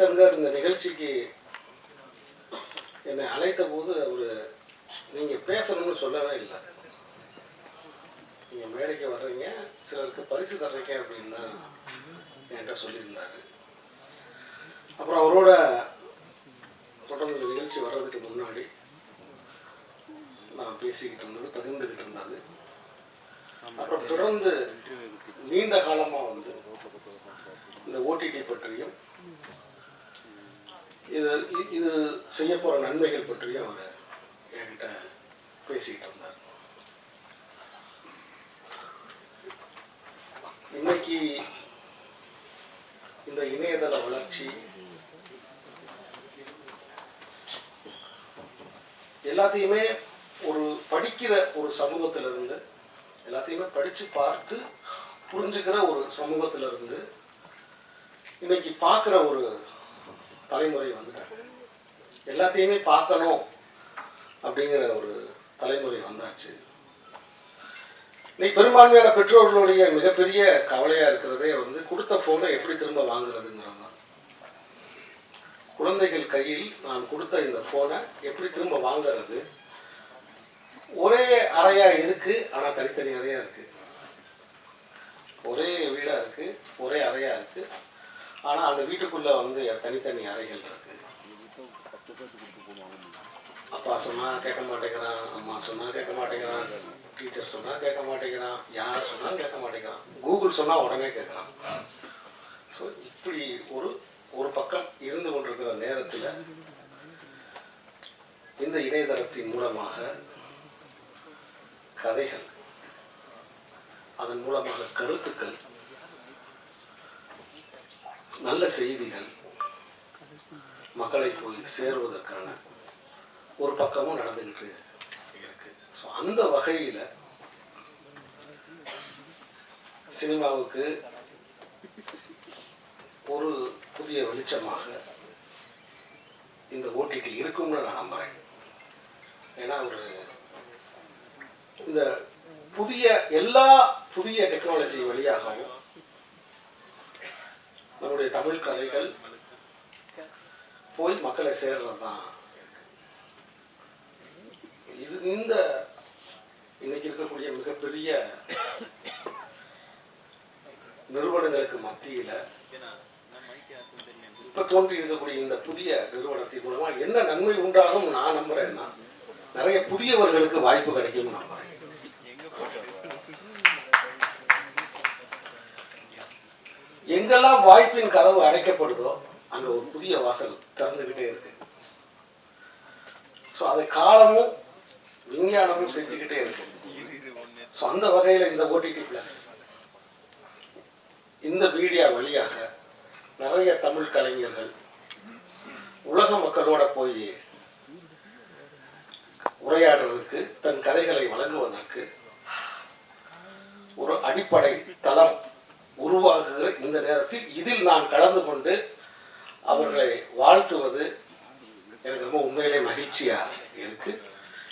சங்கர் இந்த நிகழ்ச்சிக்கு என்னை அழைத்த போது அவர் நீங்கள் பேசணும்னு சொல்லவே இல்லை. நீங்கள் மேடைக்கு வர்றீங்க சிலருக்கு பரிசு தர்றீங்க அப்படின்னு தான் என்கிட்ட சொல்லியிருந்தாரு. அப்புறம் அவரோட தொடர்ந்து இந்த நிகழ்ச்சி வர்றதுக்கு முன்னாடி நான் பேசிக்கிட்டு இருந்தது பகிர்ந்துக்கிட்டு இருந்தது. அப்புறம் தொடர்ந்து நீண்ட காலமாக வந்து இந்த ஓடிடி பற்றியும் இது இது செய்ய போகிற நன்மைகள் பற்றியும் அவர் என்கிட்ட பேசிக்கிட்டு இருந்தார். இன்னைக்கு இந்த இணையதள வளர்ச்சி எல்லாத்தையுமே ஒரு படிக்கிற ஒரு சமூகத்திலிருந்து எல்லாத்தையுமே படித்து பார்த்து புரிஞ்சுக்கிற ஒரு சமூகத்திலிருந்து இன்னைக்கு பார்க்குற ஒரு தலைமுறை வந்துட்டாங்க. எல்லாத்தையுமே பார்க்கணும் அப்படிங்கிற ஒரு தலைமுறை வந்தாச்சு. இன்னைக்கு பெரும்பான்மையான பெற்றோர்களுடைய மிகப்பெரிய கவலையா இருக்கிறதே வந்து கொடுத்த போனை எப்படி திரும்ப வாங்குறதுங்கிறது தான் குழந்தைகள் கையில் நான் கொடுத்த இந்த போனை எப்படி திரும்ப வாங்குறது? ஒரே அறையா இருக்கு ஆனா தனித்தனி அறையா இருக்கு. ஒரே வீடா இருக்கு ஒரே அறையா இருக்கு. ஆனா அந்த வீட்டுக்குள்ள வந்து தனித்தனி அறைகள் இருக்கு. அப்பா சொன்னா கேட்க மாட்டேங்கிறான் அம்மா சொன்னா கேட்க மாட்டேங்கிறான் டீச்சர் சொன்னா கேட்க மாட்டேங்கிறான் யார் சொன்னாலும் கேட்க மாட்டேங்கிறான். கூகுள் சொன்னா உடனே கேட்குறான். ஸோ இப்படி ஒரு ஒரு பக்கம் இருந்து கொண்டிருக்கிற நேரத்தில் இந்த இணையதளத்தின் மூலமாக கதைகள் அதன் மூலமாக கருத்துக்கள் நல்ல செய்திகள் மக்களை போய் சேருவதற்கான ஒரு பக்கமும் நடந்துக்கிட்டு இருக்கு. ஸோ அந்த வகையில் சினிமாவுக்கு ஒரு புதிய வெளிச்சமாக இந்த ஓடிடி இருக்கும்னு நான் நம்புகிறேன் ஏன்னா ஒரு இந்த புதிய எல்லா புதிய டெக்னாலஜி வழியாகவும் நம்முடைய தமிழ் கதைகள் போய் மக்களை சேர்றது தான் இது இந்த இன்னைக்கு இருக்கக்கூடிய மிகப்பெரிய நிறுவனங்களுக்கு மத்தியில இப்ப தோன்றி இருக்கக்கூடிய இந்த புதிய நிறுவனத்தின் மூலமா என்ன நன்மை உண்டாகும் நான் நம்புறேன்னா நிறைய புதியவர்களுக்கு வாய்ப்பு கிடைக்கும் நம்புறேன். எங்கெல்லாம் வாய்ப்பின் கதவு அடைக்கப்படுதோ அங்க ஒரு புதிய வாசல் திறந்துகிட்டே இருக்கு. ஸோ அதை காலமும் விஞ்ஞானமும் செஞ்சுக்கிட்டே இருக்கு. ஸோ அந்த வகையில் இந்த ஓடிடி பிளஸ் இந்த மீடியா வழியாக நிறைய தமிழ் கலைஞர்கள் உலக மக்களோட போய் உரையாடுறதுக்கு தன் கதைகளை வழங்குவதற்கு ஒரு அடிப்படை தளம் உருவாகுகிற இந்த நேரத்தில் இதில் நான் கலந்து கொண்டு அவர்களை வாழ்த்துவது எனக்கு ரொம்ப உண்மையிலே மகிழ்ச்சியாக இருக்கு.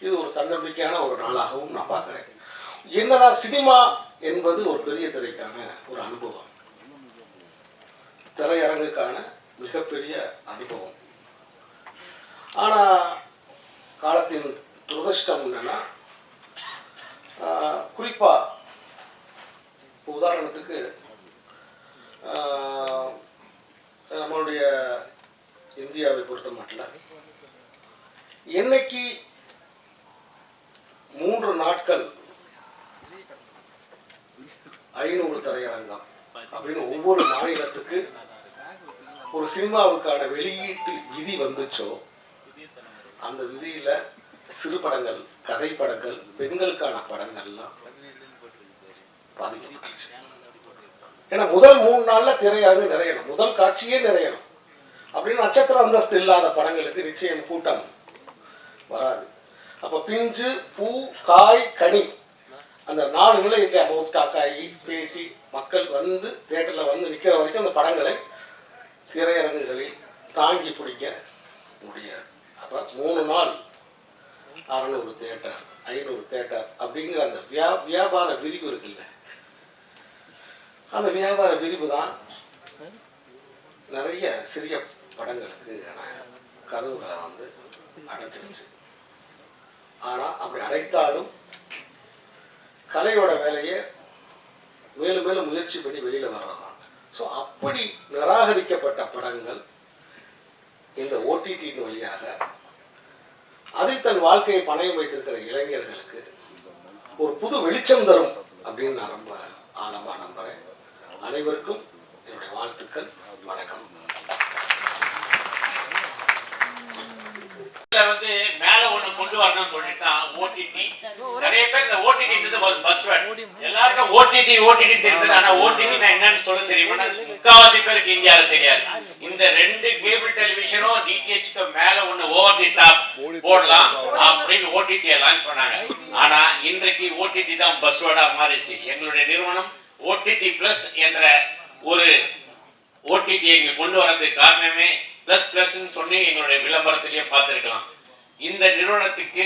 இது ஒரு தன்னம்பிக்கையான ஒரு நாளாகவும் நான் பார்க்குறேன். என்னதான் சினிமா என்பது ஒரு பெரிய திரைக்கான ஒரு அனுபவம். திரையரங்குக்கான மிகப்பெரிய அனுபவம். ஆனா காலத்தின் துரதிருஷ்டம் என்னன்னா குறிப்பாக குறிப்பா உதாரணத்துக்கு நம்மளுடைய இந்தியாவை பொறுத்த மட்டும் என்னைக்கு மூன்று நாட்கள் ஐநூறு திரையரங்கம் அப்படின்னு ஒவ்வொரு மாநிலத்துக்கு ஒரு சினிமாவுக்கான வெளியீட்டு விதி வந்துச்சோ அந்த விதியில சிறு படங்கள் கதை படங்கள் பெண்களுக்கான படங்கள்லாம் பாதிக்கப்பட்டுச்சு. ஏன்னா முதல் மூணு நாள்ல திரையரங்கு நிறையணும். முதல் காட்சியே நிறையணும். அப்படின்னு நட்சத்திர அந்தஸ்து இல்லாத படங்களுக்கு நிச்சயம் கூட்டம் வராது. அப்ப பிஞ்சு பூ காய் கனி அந்த நாலு நிலை இருக்க காக்காயி பேசி மக்கள் வந்து தேட்டரில் வந்து நிற்கிற வரைக்கும் அந்த படங்களை திரையரங்குகளில் தாங்கி பிடிக்க முடியாது. அப்போ மூணு நாள் அறநூறு தேட்டர் ஐநூறு தேட்டர் அப்படிங்கிற அந்த வியா வியாபார விரிவு இருக்குல்ல. அந்த வியாபார விரிவு தான் நிறைய சிறிய படங்களுக்கு கதவுகளை வந்து அடைச்சிருச்சு. ஆனால் அப்படி அடைத்தாலும் கலையோட வேலையை மேலும் மேலும் முயற்சி பண்ணி வெளியில் வர்றதுதான். ஸோ அப்படி நிராகரிக்கப்பட்ட படங்கள் இந்த ஓடிடியின் வழியாக அதை தன் வாழ்க்கையை பணயம் வைத்திருக்கிற இளைஞர்களுக்கு ஒரு புது வெளிச்சம் தரும் அப்படின்னு நான் ரொம்ப ஆழமாக நம்புகிறேன் அனைவருக்கும் என்னுடைய வாழ்த்துக்கள் வணக்கம். வந்து மேல ஒண்ணு கொண்டு வரணும்னு சொல்லிட்டான் ஓடிடி நிறைய பேர் இந்த ஓடிடின்றது ஒரு பஸ் எல்லாருக்கும் ஓடிடி ஓடிடி தெரியுது. ஆனா ஓடிடினா என்னன்னு சொல்ல தெரியுமா. முக்காவாசி பேருக்கு இந்தியால தெரியாது. இந்த ரெண்டு கேபிள் டெலிவிஷனும் டிடிஹெச்க்கு மேல ஒண்ணு ஓவர் தி டாப் போடலாம் அப்படின்னு ஓடிடியை லான்ச் பண்ணாங்க ஆனா இன்றைக்கு ஓடிடி தான் பஸ் வேர்டா மாறிச்சு. எங்களுடைய நிறுவனம் ஓடிடி பிளஸ் என்ற ஒரு ஓடிடி இங்க கொண்டு வரதுக்கு காரணமே பிளஸ் பிளஸ்ன்னு சொல்லி எங்களுடைய விளம்பரத்திலேயே பார்த்துருக்கலாம். இந்த நிறுவனத்துக்கு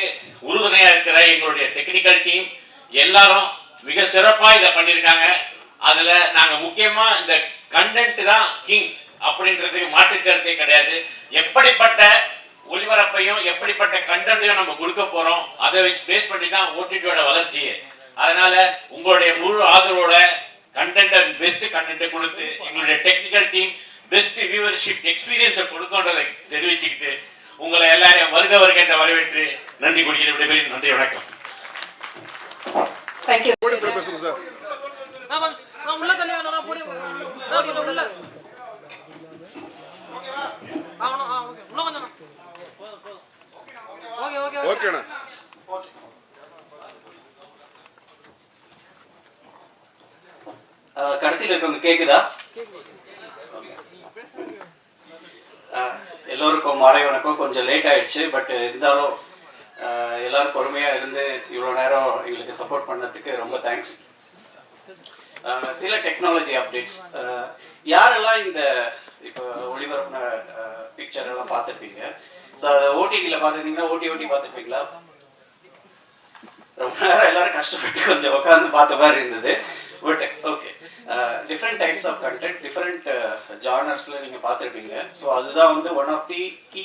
உறுதுணையா இருக்கிற எங்களுடைய டெக்னிக்கல் டீம் எல்லாரும் மிக சிறப்பா இதை பண்ணியிருக்காங்க அதுல நாங்க முக்கியமா இந்த கண்டென்ட் தான் கிங் அப்படின்றதுக்கு மாற்று கருத்தே கிடையாது. எப்படிப்பட்ட ஒளிபரப்பையும் எப்படிப்பட்ட கண்டென்ட்டையும் நம்ம கொடுக்க போறோம் அதை பேஸ் பண்ணி தான் ஓடிடியோட வளர்ச்சியை. அதனால உங்களுடைய முழு ஆதரவோட கண்டென்ட் பெஸ்ட் கண்டென்ட்டை கொடுத்து எங்களுடைய டெக்னிக்கல் டீம் பெஸ்ட் வியூவர்ஷிப் எக்ஸ்பீரியன்ஸை கொடுக்கன்றதை தெரிவிச்சுக்கிட்டு உங்களை எல்லாரையும் வருக வருக என்ற வரவேற்று நன்றி குடிக்கிற விடைபெறும் நன்றி வணக்கம். தேங்க்யூ நான் வந்து- நான் உள்ள தள்ளி வேணும் நான் போடி நான் கொஞ்சம் உள்ள ஆகணும் ஆ ஓகே உள்ள கொஞ்சம் ஓகே ஓகே ஓகே ஓகேண்ணா ஆஹ் கடைசியில் இருக்கவங்க கேக்குதா? எல்லோருக்கும் மாலை வணக்கம். கொஞ்சம் லேட் ஆயிடுச்சு பட் இருந்தாலும் எல்லாரும் பொறுமையா இருந்து இவ்வளோ நேரம் எங்களுக்கு சப்போர்ட் பண்ணதுக்கு ரொம்ப தேங்க்ஸ் சில டெக்னாலஜி அப்டேட்ஸ் யாரெல்லாம் இந்த இப்போ ஒளிபரப்புன பிக்சர் எல்லாம் பார்த்துருப்பீங்க? ஸோ அதை ஓடிடியில் பார்த்துருந்தீங்கன்னா ஓட்டி ஓட்டி பார்த்துருப்பீங்களா? ரொம்ப நேரம் எல்லாரும் கஷ்டப்பட்டு கொஞ்சம் உட்காந்து பார்த்த மாதிரி இருந்தது. But different types of content different ஜானர்ஸில் நீங்கள் பார்த்துருப்பீங்க. ஸோ அதுதான் வந்து ஒன் ஆஃப் தி கீ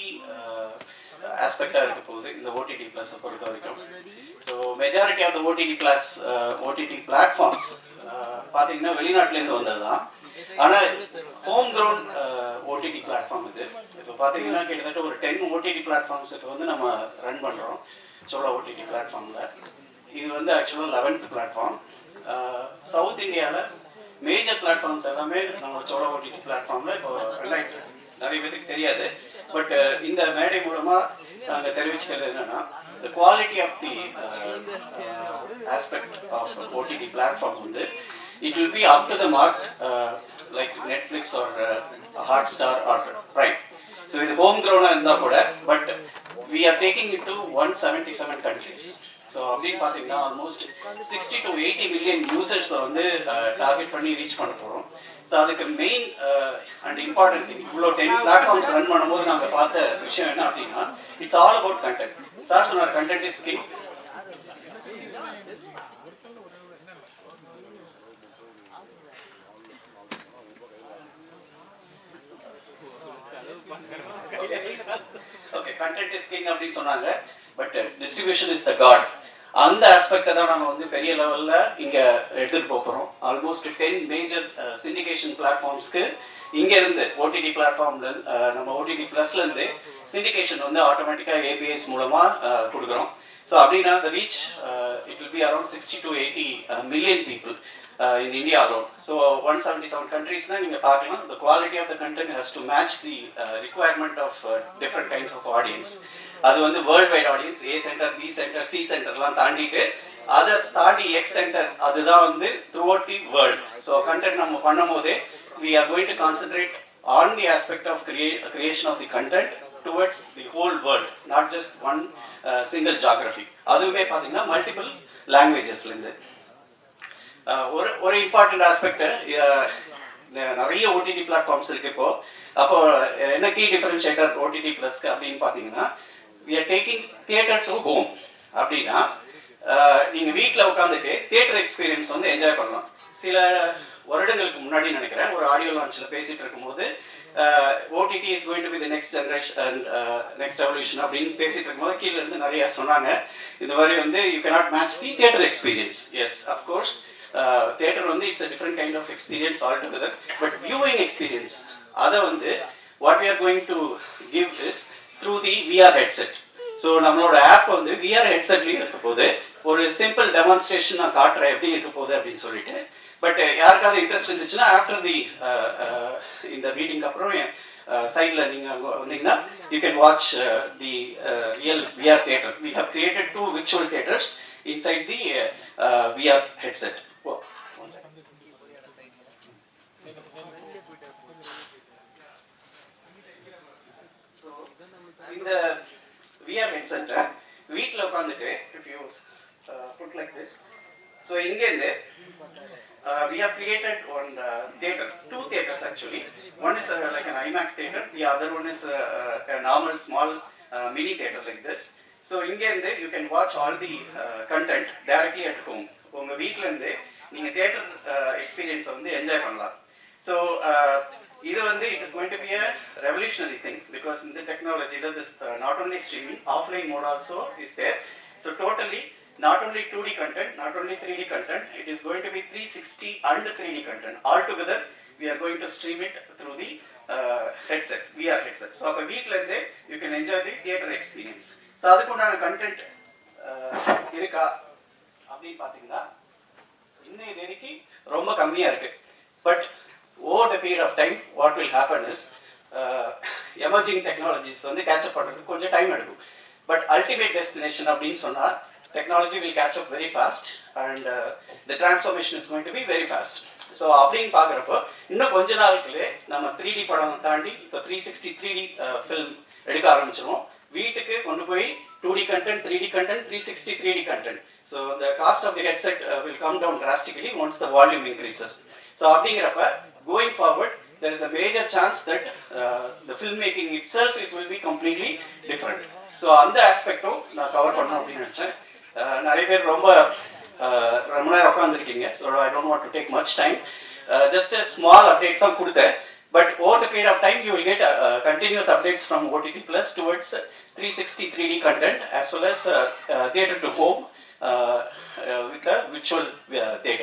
ஆஸ்பெக்டாக இருக்க போகுது இந்த ஓடிடி ப்ளஸை பொறுத்த வரைக்கும் so majority of the OTT class OTT platforms பார்த்தீங்கன்னா வெளிநாட்டிலேருந்து வந்தது தான். ஆனால் ஹோம் கிரவுண்ட் ஓடிடி பிளாட்ஃபார்ம் இது. இப்போ பார்த்தீங்கன்னா கிட்டத்தட்ட ஒரு டென் ஓடிடி பிளாட்ஃபார்ம்ஸுக்கு வந்து நம்ம ரன் பண்ணுறோம் சோலா ஓடிடி பிளாட்ஃபார்மில் இது வந்து ஆக்சுவலாக லெவன்த் பிளாட்ஃபார்ம் சவுத் இந்தியாவில் மேஜர் பிளாட்ஃபார்ம்ஸ் எல்லாமே நம்ம சோழ ஓடிடி பிளாட்ஃபார்ம்ல இப்போ நிறைய பேருக்கு தெரியாது பட் இந்த மேடை மூலமா நாங்க தெரிவிச்சுக்கிறது என்னன்னா quality of the aspect of OTT platform வந்து it will be up to the mark like Netflix or Hotstar or prime so இது ஹோம் கிரவுண்டாக இருந்தால் கூட but we are taking it to one seventy seven countries so அப்படின்னு பார்த்தீங்கன்னா almost sixty to eighty million யூசர்ஸை வந்து target பண்ணி reach பண்ண போகிறோம் ஸோ அதுக்கு மெயின் அண்ட் இம்பார்ட்டன்ட் திங் இவ்வளோ டென் பிளாட்ஃபார்ம்ஸ் ரன் பண்ணும்போது நாங்கள் பார்த்த விஷயம் என்ன அப்படின்னா it's all about content sir சொன்னார் content is king okay content is king அப்படின்னு சொன்னாங்க but distribution is the god அந்த ஆஸ்பெக்டை தான் நம்ம வந்து பெரிய லெவல்ல இங்க எடுத்துகிட்டு போக ஆல்மோஸ்ட் டென் மேஜர் சிண்டிகேஷன் பிளாட்ஃபார்ம்ஸ்க்கு இங்க இருந்து ஓடிடி பிளாட்ஃபார்ம்ல நம்ம ஓடிடி ப்ளஸ்லேருந்து சிண்டிகேஷன் வந்து ஆட்டோமேட்டிக்கா ஏபிஎஸ் மூலமா கொடுக்குறோம். ஸோ அப்படின்னா the reach it will be around sixty to eighty million people in India alone so one seventy seven கண்ட்ரீஸ்னா நீங்கள் பார்க்கலாம். The quality of the content has to match the requirement of different kinds of audience அது வந்து worldwide audience A centre B centre C சென்டர்லாம் தாண்டிட்டு அதை தாண்டி X centre அதுதான் வந்து throughout the world so content நம்ம பண்ணும் போதே we are going to concentrate on the aspect of creation of the content towards the whole world not just one single geography அதுவுமே பார்த்தீங்கன்னா மல்டிபிள் லாங்குவேஜஸ்லேருந்து ஒரு ஒரு இம்பார்ட்டன்ட் ஆஸ்பெக்ட் நிறைய ஓடிடி பிளாட்ஃபார்ம்ஸ் இருக்கு இப்போ. அப்போ என்ன கீ டிஃபரன்ஷியேட்டர் ஓடிடி ப்ளஸ்க்கு அப்படின்னு பார்த்தீங்கன்னா we are taking theatre to home அப்படின்னா நீங்க வீட்டில் உட்காந்துட்டு தியேட்டர் எக்ஸ்பீரியன்ஸ் வந்து என்ஜாய் பண்ணலாம். சில வருடங்களுக்கு முன்னாடி நினைக்கிறேன் ஒரு ஆடியோ லான்ச்சில் பேசிட்டு இருக்கும்போது OTT is going to be the next generation next evolution அப்படின்னு பேசிட்டு இருக்கும்போது கீழே இருந்து நிறைய சொன்னாங்க. இந்த மாதிரி வந்து you cannot match the theatre experience yes of course theatre வந்து it's a different kind of experience altogether but viewing experience அதை வந்து what we are going to give this through the VR headset so நம்மளோட app வந்து VR ஹெட்செட்லேயும் இருக்க போகுது. ஒரு simple demonstration நான் காட்டுறேன். எப்படி இருக்க போகுது அப்படின்னு சொல்லிட்டு. பட் யாருக்காவது இன்ட்ரெஸ்ட் இருந்துச்சுன்னா ஆஃப்டர் தி இந்த மீட்டிங் அப்புறம் சைடில் நீங்கள் அங்கே வந்தீங்கன்னா you can watch the real VR theatre we have created two virtual theatres inside the VR headset இந்த விஆர் ஹெட்செட்டை வீட்டில் உட்காந்துட்டு if you put like this so இங்கேருந்து we have created one theatre two theatres actually one is like an IMAX theatre the other one is normal small mini theatre like this so இங்கேருந்து you can watch all the content directly at home உங்கள் வீட்டிலேருந்து நீங்கள் theatre எக்ஸ்பீரியன்ஸை வந்து enjoy பண்ணலாம் so இது வந்து it is going to be a revolutionary thing because இந்த டெக்னாலஜியில் this not only streaming offline mode also is there so totally not only 2D content, not only 3D content, it is going to be 360 and 3D content. Altogether, we are going to stream it through the uh, headset, VR headset. So, அப்போ வீட்டில் you can enjoy the theatre experience so அதுக்குண்டான content இருக்கா அப்படின்னு பார்த்தீங்கன்னா இன்னைய தேதிக்கு ரொம்ப கம்மியாக இருக்குது but over the period of time what will happen is emerging technologies வந்து கேட்சப் பண்ணுறதுக்கு கொஞ்சம் டைம் எடுக்கும். பட் அல்டிமேட் டெஸ்டினேஷன் அப்படின்னு சொன்னால் technology will catch up very fast and the transformation is going to be very fast so அப்படின்னு பார்க்குறப்போ இன்னும் கொஞ்ச நாளுக்குள்ளே நம்ம த்ரீ டி படம் தாண்டி இப்போ three sixty three D film எடுக்க ஆரம்பிச்சிருவோம். வீட்டுக்கு கொண்டு போய் two D content three D content three sixty three D content so the cost of the headset will come down drastically once the volume increases so அப்படிங்கிறப்ப going forward there is a major chance that uh, the filmmaking itself is will be completely different. So அந்த ஆஸ்பெக்டும் நான் cover பண்ணணும் அப்படின்னு நினச்சேன். அஹ் நிறைய பேர் ரொம்ப அஹ் ரொம்ப நேரம் உட்காந்துருக்கீங்க so I don't want to take much time just small update தான் கொடுத்தேன். But over the period of time you will get continues updates from OTT plus towards three sixty three D content as well as uh, uh, theatre to home uh, uh,